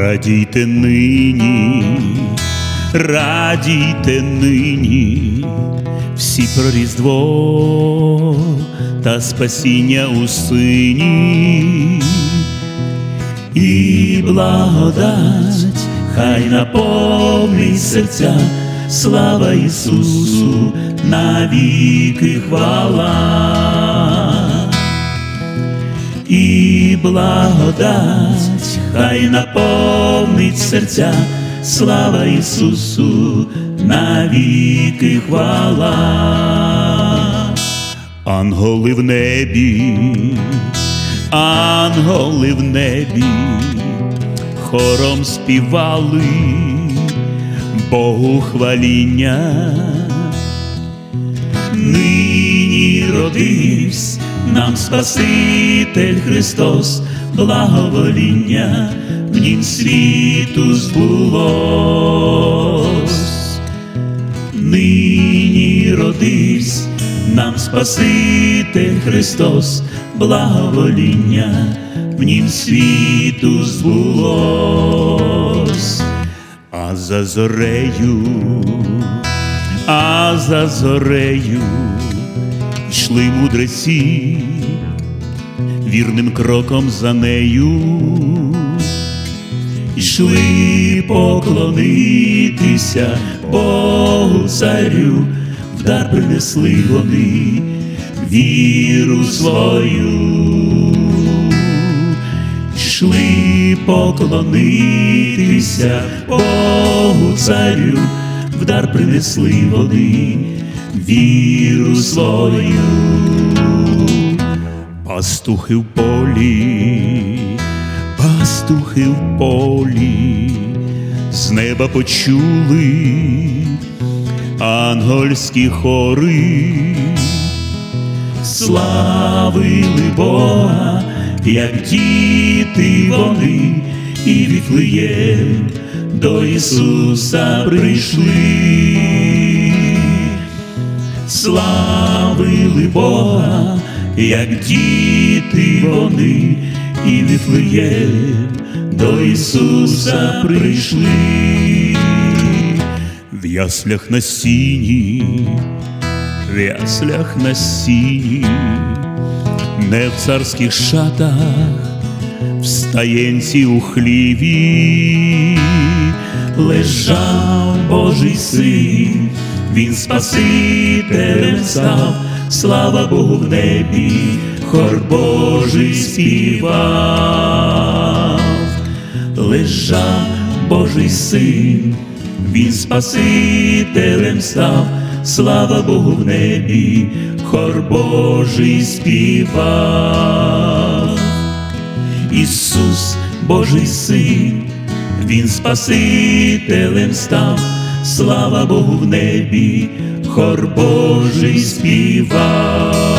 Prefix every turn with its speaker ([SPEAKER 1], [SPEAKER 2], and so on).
[SPEAKER 1] Радійте нині, радійте нині, всі про Різдво та спасіння у сині, і благодать хай наповнить серця, слава Ісусу, навіки хвала. І благодать хай наповнить серця, слава Ісусу, навіки хвала. Анголи в небі, анголи в небі, хором співали Богу хваління. Нині родився нам Спаситель Христос, благовоління в нім світу збулось. Нині родився нам Спаситель Христос, благовоління в нім світу збулось, а за зорею а за зорею йшли мудреці, вірним кроком за нею, йшли поклонитися Богу царю, в дар принесли вони віру свою, йшли поклонитися Богу царю. В дар принесли вони віру свою, пастухи в полі, пастухи в полі, з неба почули ангельські хори, славили Бога, як діти вони, і віфлеєм до Ісуса прийшли, славили Бога, як діти вони, і віфлеєм до Ісуса прийшли, в яслях на сіні, в яслях на сіні, не в царських шатах в стаєнці у хліві лежав Божий син, він Спасителем став, слава Богу в небі, хор Божий співав, лежав Божий син, він Спасителем став, слава Богу в небі, хор Божий співав. Ісус, Божий Син, Він Спасителем став, слава Богу в небі, хор Божий співав.